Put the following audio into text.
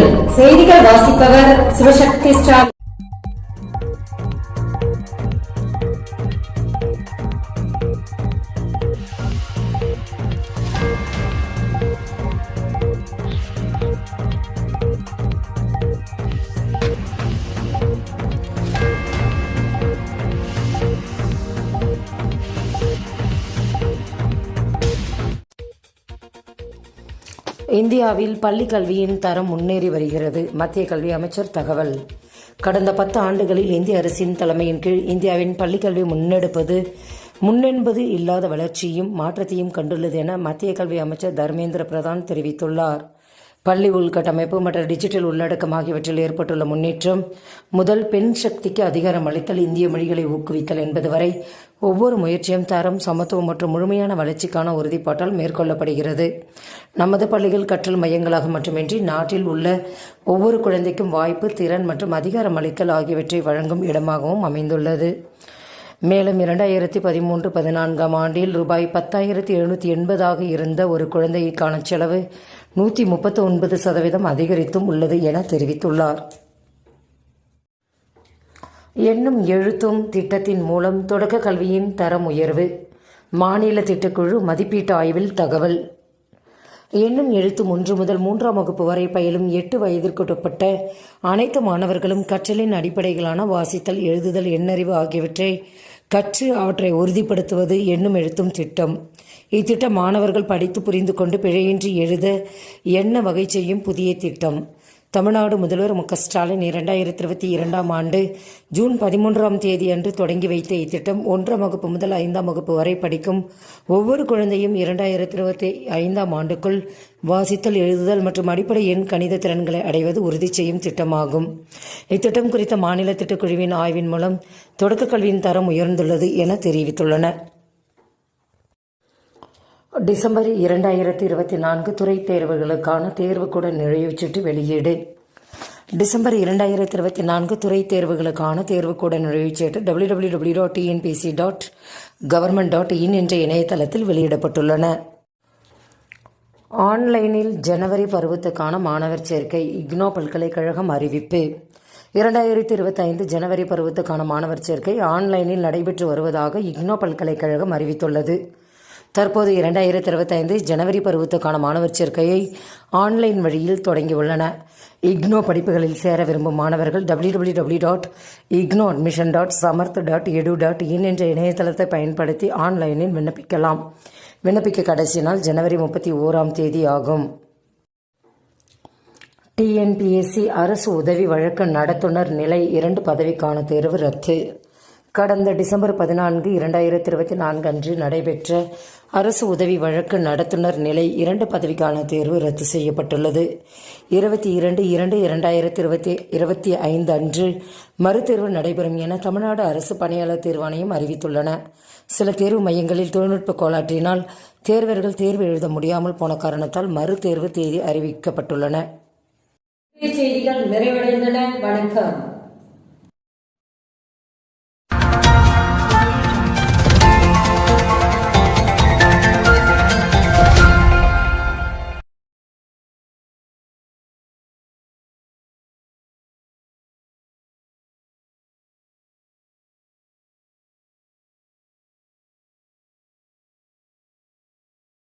செய்திகள். செய்திகள் வாசிப்பவர் சிவசக்தி ஸ்டார் இந்தியாவில் பள்ளி கல்வியின் தரம் முன்னேறி வருகிறது. மத்திய கல்வி அமைச்சர் தகவல். கடந்த பத்து ஆண்டுகளில் இந்திய அரசின் தலைமையின் கீழ் இந்தியாவின் பள்ளிக்கல்வி முன்னெடுப்பது முன்னென்பது இல்லாத வளர்ச்சியும் மாற்றத்தையும் கண்டுள்ளது என மத்திய கல்வி அமைச்சர் தர்மேந்திர பிரதான் தெரிவித்துள்ளார். பள்ளி உள்கட்டமைப்பு மற்றும் டிஜிட்டல் உள்ளடக்கம் ஆகியவற்றில் ஏற்பட்டுள்ள முன்னேற்றம் முதல் பெண் சக்திக்கு அதிகாரம் அளித்தல் இந்திய மொழிகளை ஊக்குவித்தல் என்பது வரை ஒவ்வொரு முயற்சியும் தரம் சமத்துவம் மற்றும் முழுமையான வளர்ச்சிக்கான உறுதிப்பாட்டால் மேற்கொள்ளப்படுகிறது. நமது பள்ளிகள் கற்றல் மையங்களாக மட்டுமின்றி நாட்டில் உள்ள ஒவ்வொரு குழந்தைக்கும் வாய்ப்பு திறன் மற்றும் அதிகாரம் அளித்தல் ஆகியவற்றை வழங்கும் இடமாகவும் அமைந்துள்ளது. மேலும் இரண்டாயிரத்தி பதிமூன்று பதினான்காம் ஆண்டில் ரூபாய் பத்தாயிரத்தி எழுநூற்றி எண்பதாக இருந்த ஒரு குழந்தைக்கான செலவு நூற்றி முப்பத்தி ஒன்பது சதவீதம் அதிகரித்தும் உள்ளது என தெரிவித்துள்ளார். எண்ணும் எழுத்தும் திட்டத்தின் மூலம் தொடக்க கல்வியின் தரம் உயர்வு. மாநில திட்டக்குழு மதிப்பீட்டு ஆய்வில் தகவல். எண்ணும் எழுத்தும் ஒன்று முதல் மூன்றாம் வகுப்பு வரை பயிலும் எட்டு வயதிற்குட்பட்ட அனைத்து மாணவர்களும் கற்றலின் அடிப்படைகளான வாசித்தல் எழுதுதல் எண்ணறிவு ஆகியவற்றை கற்று அவற்றை உறுதிப்படுத்துவது எண்ணும் எழுத்தும் திட்டம். இத்திட்டம் மாணவர்கள் படித்து புரிந்து கொண்டு பிழையின்றி எழுத எண்ண வகை செய்யும் புதிய திட்டம். தமிழ்நாடு முதல்வர் மு க ஸ்டாலின் இரண்டாயிரத்தி இருபத்தி இரண்டாம் ஆண்டு ஜூன் பதிமூன்றாம் தேதி அன்று தொடங்கி வைத்த இத்திட்டம் ஒன்றாம் வகுப்பு முதல் ஐந்தாம் வகுப்பு வரை படிக்கும் ஒவ்வொரு குழந்தையும் இரண்டாயிரத்தி இருபத்தி ஐந்தாம் ஆண்டுக்குள் வாசித்தல் எழுதுதல் மற்றும் அடிப்படை எண் கணித திறன்களை அடைவது உறுதி செய்யும் திட்டமாகும். இத்திட்டம் குறித்த மாநில திட்டக்குழுவின் ஆய்வின் மூலம் தொடக்க கல்வியின் தரம் உயர்ந்துள்ளது என தெரிவித்துள்ளனர். டிசம்பர் இரண்டாயிரத்தி இருபத்தி நான்கு துறை தேர்வுகளுக்கான தேர்வுக்கூட நுழைவுச்சீட்டு வெளியீடு. டிசம்பர் இரண்டாயிரத்தி இருபத்தி நான்கு துறை தேர்வுகளுக்கான தேர்வுக்கூட நுழைவுச்சீட்டு W W W dot TNPSC dot government dot in என்ற இணையதளத்தில் வெளியிடப்பட்டுள்ளன. ஆன்லைனில் ஜனவரி பருவத்துக்கான மாணவர் சேர்க்கை இக்னோ பல்கலைக்கழகம் அறிவிப்பு. இரண்டாயிரத்தி இருபத்தைந்து ஜனவரி பருவத்துக்கான மாணவர் சேர்க்கை ஆன்லைனில் நடைபெற்று வருவதாக இக்னோ பல்கலைக்கழகம் அறிவித்துள்ளது. தற்போது இரண்டாயிரத்தி இருபத்தைந்து ஜனவரி பருவத்துக்கான மாணவர் சேர்க்கையை ஆன்லைன் வழியில் தொடங்கியுள்ளன இக்னோ படிப்புகளில் சேர விரும்பும் மாணவர்கள் W W W dot IGNOU admission dot Samarth dot edu dot in என்ற இணையதளத்தை பயன்படுத்தி ஆன்லைனில் விண்ணப்பிக்கலாம். விண்ணப்பிக்க கடைசி நாள் ஜனவரி முப்பத்தி ஓராம் தேதி ஆகும் டிஎன்பிஎஸ்சி அரசு உதவி வழக்கு நடத்துனர் நிலை இரண்டு பதவிக்கான தேர்வு ரத்து. கடந்த டிசம்பர் பதினான்கு இரண்டாயிரத்தி இருபத்தி நான்கு அன்று நடைபெற்ற அரசு உதவி வழக்கு நடத்துனர் நிலை இரண்டு பதவிக்கான தேர்வு ரத்து செய்யப்பட்டுள்ளது. இருபத்தி இரண்டு இரண்டு இரண்டாயிரத்தி இருபத்தி இருபத்தி ஐந்து அன்று மறுதேர்வு நடைபெறும் என தமிழ்நாடு அரசு பணியாளர் தேர்வாணையம் அறிவித்துள்ளன. சில தேர்வு மையங்களில் தொழில்நுட்ப கோளாற்றினால் தேர்வர்கள் தேர்வு எழுத முடியாமல் போன காரணத்தால் மறுதேர்வு தேதி அறிவிக்கப்பட்டுள்ளன. செய்திகள் நிறைவடைந்தன. வணக்கம்.